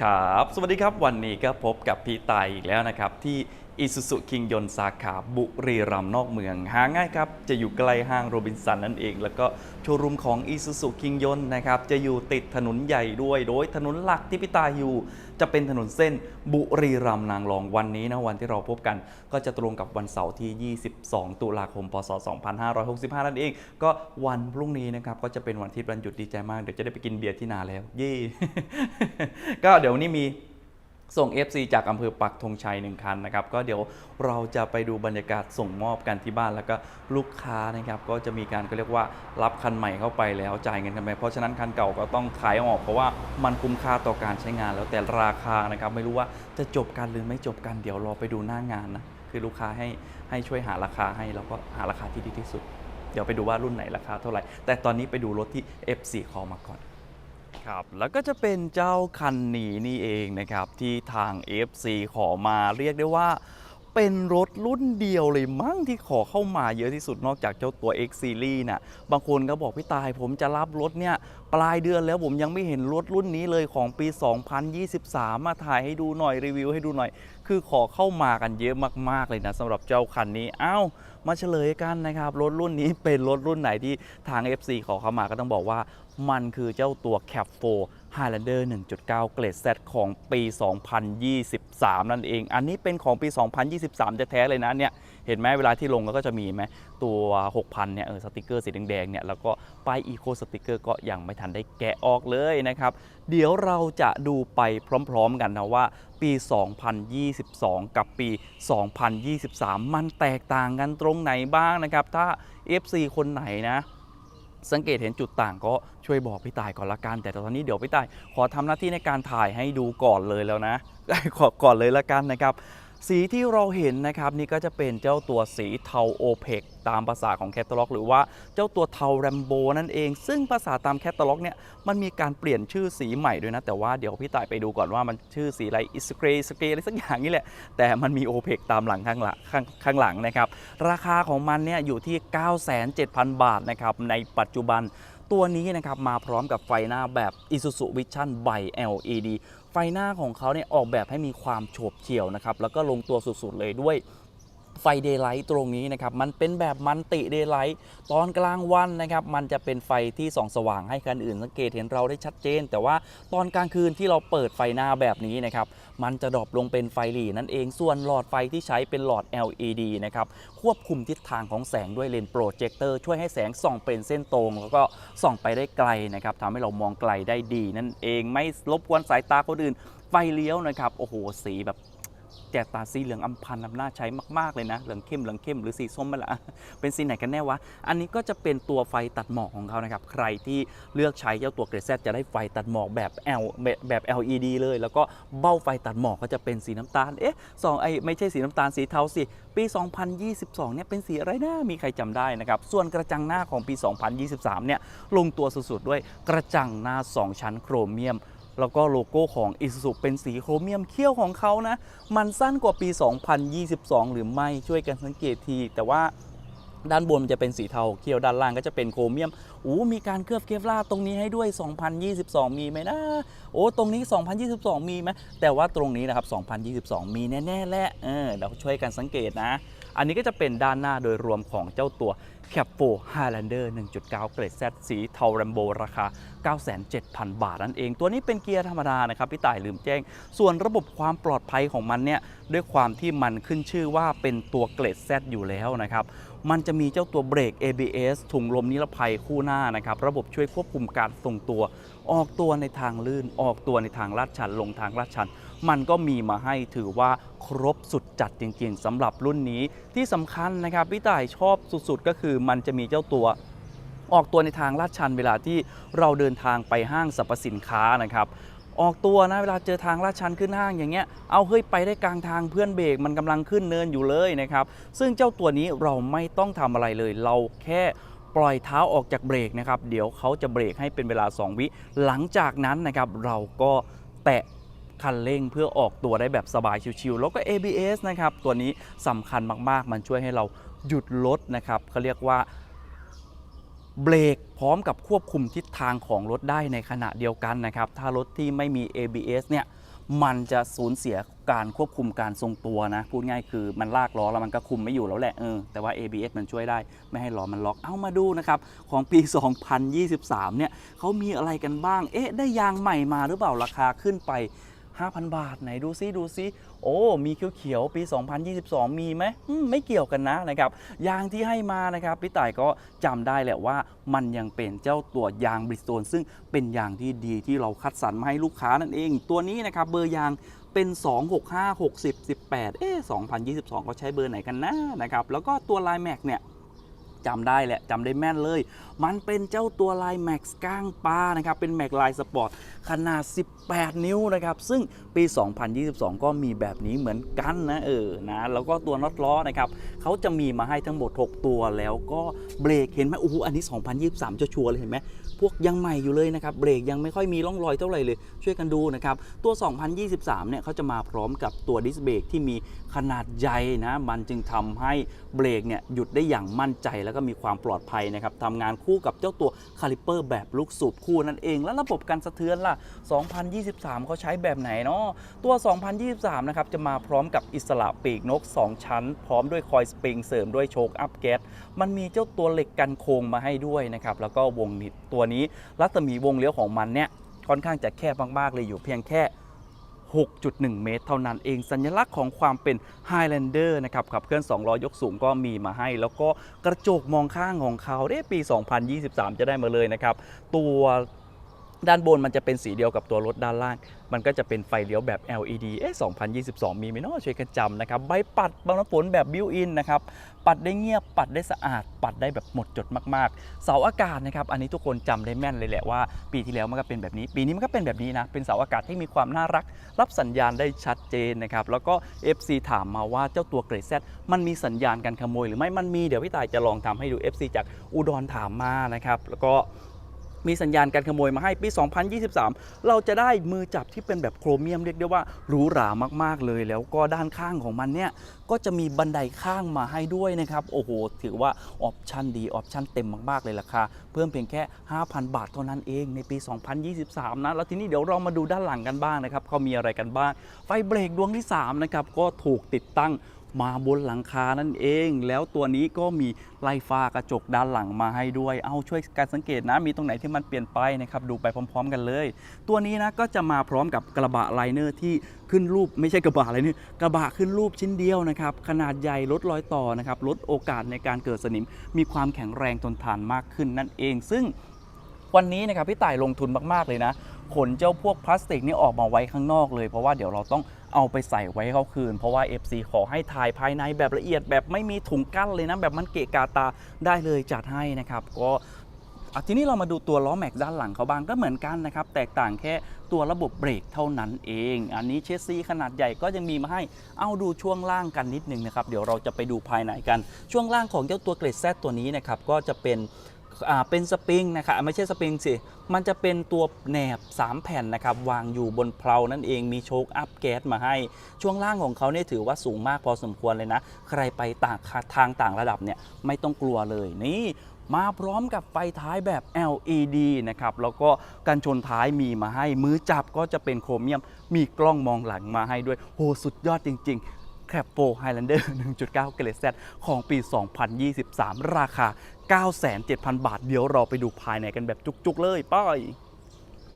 ครับ สวัสดีครับ วันนี้ก็พบกับพี่ตายอีกแล้วนะครับ ที่ อิสุสุคิงยนสาขาบุรีรัมย์นอกเมือง หาง่ายครับ จะอยู่ใกล้ห้างโรบินสันนั่นเอง แล้วก็โชว์รูมของอิสุสุคิงยนนะครับ จะอยู่ติดถนนใหญ่ด้วย โดยถนนหลักที่พี่ตาอยู่ จะเป็นถนนเส้นบุรีรัมย์นางรองวันนี้นะวันที่เราพบกัน ก็จะตรงกับวันเสาร์ที่ 22 ตุลาคม พศ 2565 นั่นเอง ก็วันพรุ่งนี้นะครับก็จะเป็นวันที่วันหยุดดีใจมากเดี๋ยวจะได้ไปกินเบียร์ที่นาแล้วเย่ก็เดี๋ยววันนี้มี ส่ง FC จากอำเภอปักธงชัยหนึ่งคันนะครับก็เดี๋ยวเราจะไปดูบรรยากาศส่งมอบกันที่บ้านแล้วก็ลูกค้านะครับก็จะมีการก็เรียกว่ารับคันใหม่เข้าไปแล้วจ่ายเงินกันไปเพราะฉะนั้นคันเก่าก็ต้องขายออกเพราะว่ามันคุ้มค่าต่อการใช้งานแล้วแต่ราคานะครับไม่รู้ว่าจะจบกันหรือไม่จบกันเดี๋ยวรอไปดูหน้างานนะคือลูกค้าให้ให้ช่วยหาราคาให้แล้วก็หาราคาที่ดีที่สุด เดี๋ยวไปดูว่ารุ่นไหนราคาเท่าไหร่ แต่ตอนนี้ไปดูรถที่ FC ขอมาก่อน ครับแล้วก็จะเป็นเจ้าคันนี้นี่เองนะครับ ที่ทาง FC ขอมาเรียกได้ว่าเป็นรถรุ่นเดียวเลยมั้งที่ขอเข้ามาเยอะที่สุดนอกจากเจ้าตัว X Series น่ะ บางคนก็บอกพี่ตายผมจะรับรถเนี่ย ปลายเดือนแล้วผมยังไม่เห็นรถรุ่นนี้เลยของปี 2023 มาถ่ายให้ดูหน่อยรีวิวให้ดูหน่อย คือขอเข้ามากันเยอะมากๆเลยนะสำหรับเจ้าคันนี้ เอ้า มาเฉลยกันนะครับ รถรุ่นนี้เป็นรถรุ่นไหนที่ทาง FC ขอเข้ามาก็ต้องบอกว่ามันคือเจ้าตัว Cap 4 Highlander 1.9 เกรด Z ของปี 2023 นั่นเอง อันนี้เป็นของปี 2023 แท้ๆเลยนะเนี่ย เห็นไหมเวลาที่ลงก็จะมีไหมตัว 6,000 เนี่ยเออสติกเกอร์สีแดงๆเนี่ยแล้วก็ป้ายอีโคสติกเกอร์ก็ยังไม่ทันได้แกะออกเลยนะครับ เดี๋ยวเราจะดูไปพร้อมๆกันนะว่าปี 2022 กับปี 2023 มันแตกต่างกันตรงไหนบ้างนะครับ ถ้า FC คนไหนนะสังเกตเห็นจุดต่างก็ช่วยบอกพี่ตายก่อนละกัน แต่ตอนนี้เดี๋ยวพี่ตายขอทำหน้าที่ในการถ่ายให้ดูก่อนเลยแล้วนะขอก่อนเลยละกันนะครับ สีที่เราเห็นนะครับนี่ก็จะเป็นเจ้าตัวสีเทาโอเพกตามภาษาของแคตตาล็อกหรือว่าเจ้าตัวเทาแรมโบนั่นเอง ซึ่งภาษาตามแคตตาล็อกเนี่ยมันมีการเปลี่ยนชื่อสีใหม่ด้วยนะ แต่ว่าเดี๋ยวพี่ต่ายไปดูก่อนว่ามันชื่อสีอะไรอิสเกรสเกรอะไรสักอย่างนี่แหละ แต่มันมีโอเพกตามหลังข้างหลังข้างข้างหลังนะครับ ราคาของมันเนี่ยอยู่ที่ 97,000 บาทนะครับในปัจจุบัน ตัวนี้นะครับมาพร้อมกับไฟหน้าแบบ Isuzu Vision by LED ไฟหน้าของเขาเนี่ยออกแบบให้มีความโฉบเฉี่ยวนะครับแล้วก็ลงตัวสุดๆเลยด้วย ไฟเดย์ไลท์ตรงนี้นะครับมันเป็นแบบมันติเดย์ไลท์ตอนกลางวันนะครับมันจะเป็นไฟที่ส่องสว่างให้คันอื่น สังเกตเห็นเราได้ชัดเจน แต่ว่าตอนกลางคืนที่เราเปิดไฟหน้าแบบนี้นะครับมันจะดรอปลงเป็นไฟหลีนั่นเองส่วนหลอดไฟที่ใช้เป็นหลอด LED นะครับควบคุมทิศทางของแสงด้วยเลนส์โปรเจคเตอร์ช่วยให้แสงส่องเป็นเส้นตรง แล้วก็ส่องไปได้ไกลนะครับทำให้เรามองไกลได้ดีนั่นเองไม่รบกวนสายตาคนอื่นไฟเลี้ยวนะครับโอ้โหสีแบบ แจกตาสีเหลืองอำพันธ์อำนาใช้มากๆเลยนะ เหลืองเข้มเหลืองเข้มหรือสีส้มไปละเป็นสีไหนกันแน่วะ อันนี้ก็จะเป็นตัวไฟตัดหมอกของเขานะครับ ใครที่เลือกใช้เจ้าตัวเกรดแซจะได้ไฟตัดหมอกแบบ L แบบแบบ LED เลย แล้วก็เบ้าไฟตัดหมอกก็จะเป็นสีน้ำตาล เอ๊ะสองไอไม่ใช่สีน้ำตาลสีเทาสิ ปี 2022 เนี่ยเป็นสีอะไรนะมีใครจำได้นะครับ ส่วนกระจังหน้าของปี 2023 เนี่ยลงตัวสุดๆด้วยกระจังหน้า 2 ชั้นโครเมียม แล้วก็โลโก้ของ i s u z u เป็นสีโครเมียมเขี้ยวของเขานะ มันสั้นกว่าปี 2022 หรือไม่ช่วยกันสังเกตที แต่ว่าด้านบนมันจะเป็นสีเทาเขี้ยวด้านล่างก็จะเป็นโครเมียมอู้มีการเคลือบเคฟลาตรงนี้ให้ด้วย 2022 มีไหมนะ โอ้ ตรงนี้ 2022 มีไหมแต่ว่าตรงนี้นะครับ 2022 มีแน่ ๆ แหละ เออเดี๋ยวช่วยกันสังเกตนะ อันนี้ก็จะเป็นด้านหน้าโดยรวมของเจ้าตัว Cap 4 Highlander 1.9 เกรด Z สีเทาแรมโบราคา 97,000 บาทนั่นเอง ตัวนี้เป็นเกียร์ธรรมดานะครับพี่ต่ายลืมแจ้ง ส่วนระบบความปลอดภัยของมันเนี่ยด้วยความที่มันขึ้นชื่อว่าเป็นตัวเกรด Z อยู่แล้วนะครับมันจะมีเจ้าตัวเบรก ABS ถุงลมนิรภัยคู่หน้านะครับ ระบบช่วยควบคุมการทรงตัว ออกตัวในทางลื่น ออกตัวในทางลาดชัน ลงทางลาดชัน มันก็มีมาให้ถือว่าครบสุดจัดจริงๆสำหรับรุ่นนี้ที่สำคัญนะครับพี่ต่ายชอบสุดๆ ก็คือมันจะมีเจ้าตัวออกตัวในทางลาดชันเวลาที่เราเดินทางไปห้างสรรพสินค้านะครับ ออกตัวนะเวลาเจอทางลาดชันขึ้นห้างอย่างเงี้ยเอาเฮ้ยไปได้กลางทางเพื่อนเบรกมันกำลังขึ้นเนินอยู่เลยนะครับ ซึ่งเจ้าตัวนี้เราไม่ต้องทำอะไรเลย เราแค่ปล่อยเท้าออกจากเบรกนะครับ เดี๋ยวเขาจะเบรกให้เป็นเวลา 2 วิ หลังจากนั้นนะครับเราก็แตะคันเร่งเพื่อออกตัวได้แบบสบายชิวๆแล้วก็ ABS นะครับตัวนี้สำคัญมากๆ มันช่วยให้เรา หยุดรถนะครับเขาเรียกว่าเบรกพร้อมกับควบคุมทิศทางของรถได้ในขณะเดียวกันนะครับ ถ้ารถที่ไม่มี ABS เนี่ยมันจะสูญเสียการควบคุมการทรงตัวนะ พูดง่ายคือมันลากล้อแล้วมันก็คุมไม่อยู่แล้วแหละเออแต่ว่า ABS มันช่วยได้ไม่ให้ล้อมันล็อกเอามาดูนะครับ ของปี 2023 เนี่ยเขามีอะไรกันบ้าง เอ๊ะ ได้ยางใหม่มาหรือเปล่าราคาขึ้นไป 5,000 บาทไหนดูซิดูซิโอ้ มีเขียวๆปี 2022 มีไหมอืมไม่เกี่ยวกันนะนะครับยางที่ให้มานะครับพี่ต่ายก็จำได้แหละว่ามันยังเป็นเจ้าตัวยางบริสโตนซึ่งเป็นยางที่ดีที่เราคัดสรรมาให้ลูกค้านั่นเอง ตัวนี้นะครับเบอร์ยางเป็น 265 60 18 เอ๊ะ2022 เขาใช้เบอร์ไหนกันนะนะครับแล้วก็ตัวลายแม็กเนี่ย จำได้แหละจำได้แม่นเลย มันเป็นเจ้าตัวลายแม็กซ์ก้างปลานะครับ เป็นแม็กลายสปอร์ตขนาด 18 นิ้วนะครับ ซึ่งปี 2022 ก็มีแบบนี้เหมือนกันนะเออนะแล้วก็ตัวน็อตล้อนะครับเขาจะมีมาให้ทั้งหมด 6 ตัวแล้วก็เบรกเห็นไหมโอ้โหอันนี้ 2023 จะชัวร์เลยเห็นไหมพวกยังใหม่อยู่เลยนะครับเบรกยังไม่ค่อยมีร่องรอยเท่าไหร่เลย ช่วยกันดูนะครับ ตัว 2023 เนี่ยเขาจะมาพร้อมกับตัวดิสเบรกที่มีขนาดใหญ่นะมันจึงทำให้เบรกเนี่ยหยุดได้อย่างมั่นใจแล้วก็มีความปลอดภัยนะครับทำงานคู่กับเจ้าตัวคาลิเปอร์แบบลูกสูบคู่นั่นเอง แล้วระบบการสะเทือนล่ะ 2023 เขาใช้แบบไหนเนาะตัว 2023 นะครับจะมาพร้อมกับอิสระปีกนก 2 ชั้น พร้อมด้วยคอยสปริงเสริมด้วยโชคอัพแก๊สมันมีเจ้าตัวเหล็กกันโค้งมาให้ด้วยนะครับแล้วก็วงนิดตัวนี้รัศมีวงเลี้ยวของมันเนี่ยค่อนข้างจะแคบมากๆเลยอยู่เพียงแค่ 6.1 เมตร เท่านั้นเองสัญลักษณ์ของความเป็น Highlander นะครับขับเคลื่อน 2 ล้อยกสูงก็มีมาให้ แล้วก็กระจกมองข้างของเขาได้ปี 2023 จะได้มาเลยนะครับ ตัว ด้านบนมันจะเป็นสีเดียวกับตัวรถด้านล่าง มันก็จะเป็นไฟเลี้ยวแบบ LED เอ๊ะ2022 มีไหมเนาะช่วยกันจำนะครับ ใบปัดบางน้ำฝนแบบบิวอินนะครับ ปัดได้เงียบ ปัดได้สะอาด ปัดได้แบบหมดจดมากๆ เสาอากาศนะครับ อันนี้ทุกคนจำได้แม่นเลยแหละว่า ปีที่แล้วมันก็เป็นแบบนี้ ปีนี้มันก็เป็นแบบนี้นะ เป็นเสาอากาศที่มีความน่ารัก รับสัญญาณได้ชัดเจนนะครับ แล้วก็ FC ถามมาว่าเจ้าตัวเกรดแซมันมีสัญญาณการขโมยหรือไม่ มันมี เดี๋ยวพี่ตายจะลองทำให้ดู FC จากอุดรถามมานะครับ แล้วก็ มีสัญญาณการขโมยมาให้ปี 2023 เราจะได้มือจับที่เป็นแบบโครเมียมเรียกได้ว่าหรูหรามากๆเลย แล้วก็ด้านข้างของมันเนี่ยก็จะมีบันไดข้างมาให้ด้วยนะครับ โอ้โห ถือว่าออปชันดี ออปชันเต็มมาก ๆ เลยราคา เพิ่มเพียงแค่ 5,000 บาทเท่านั้นเองในปี 2023 นะ แล้วทีนี้เดี๋ยวเรามาดูด้านหลังกันบ้างนะครับเขามีอะไรกันบ้าง ไฟเบรกดวงที่ 3 นะครับ ก็ถูกติดตั้ง มาบนหลังคานั่นเอง แล้วตัวนี้ก็มีไล่ฟ้ากระจกด้านหลังมาให้ด้วย เอาช่วยการสังเกตนะ มีตรงไหนที่มันเปลี่ยนไปนะครับ ดูไปพร้อม ๆ กันเลย ตัวนี้นะก็จะมาพร้อมกับกระบะไลเนอร์ที่ขึ้นรูปไม่ใช่กระบะอะไรนี่กระบะขึ้นรูปชิ้นเดียวนะครับ ขนาดใหญ่ลดรอยต่อนะครับ ลดโอกาสในการเกิดสนิม มีความแข็งแรงทนทานมากขึ้นนั่นเอง ซึ่งวันนี้นะครับพี่ต่ายลงทุนมากๆเลยนะขนเจ้าพวกพลาสติกนี่ออกมาไว้ข้างนอกเลยเพราะว่าเดี๋ยวเราต้อง เอาไปใส่ไว้ให้เขาคืน เพราะว่า FC ขอให้ถ่ายภายในแบบละเอียดแบบไม่มีถุงกั้นเลยนะ แบบมันเกะกาตาได้เลยจัดให้นะครับ ก็ทีนี้เรามาดูตัวล้อแม็กซ์ด้านหลังเขาบ้างก็เหมือนกันนะครับ แตกต่างแค่ตัวระบบเบรกเท่านั้นเอง อันนี้เชสซีขนาดใหญ่ก็ยังมีมาให้ เอาดูช่วงล่างกันนิดนึงนะครับ เดี๋ยวเราจะไปดูภายในกัน ช่วงล่างของเจ้าตัวเกรดแซตัวนี้นะครับก็จะเป็น อ่าเป็นสปริงนะครับไม่ใช่สปริงสิ มันจะเป็นตัวแหนบ 3 แผ่นนะครับ วางอยู่บนเพลานั่นเองมีโชคอัพแก๊สมาให้ ช่วงล่างของเขาเนี่ยถือว่าสูงมากพอสมควรเลยนะ ใครไปต่างทางต่างระดับเนี่ยไม่ต้องกลัวเลยนี่มาพร้อมกับไฟท้ายแบบ LED นะครับ แล้วก็กันชนท้ายมีมาให้ มือจับก็จะเป็นโครเมียม มีกล้องมองหลังมาให้ด้วย โห สุดยอดจริง ๆ แคปโปไฮแลนเดอร์1.9 เกรดแซของปี 2023 ราคา 97,000 บาท เดี๋ยวเราไปดูภายในกันแบบจุกๆ เลย ไป้าย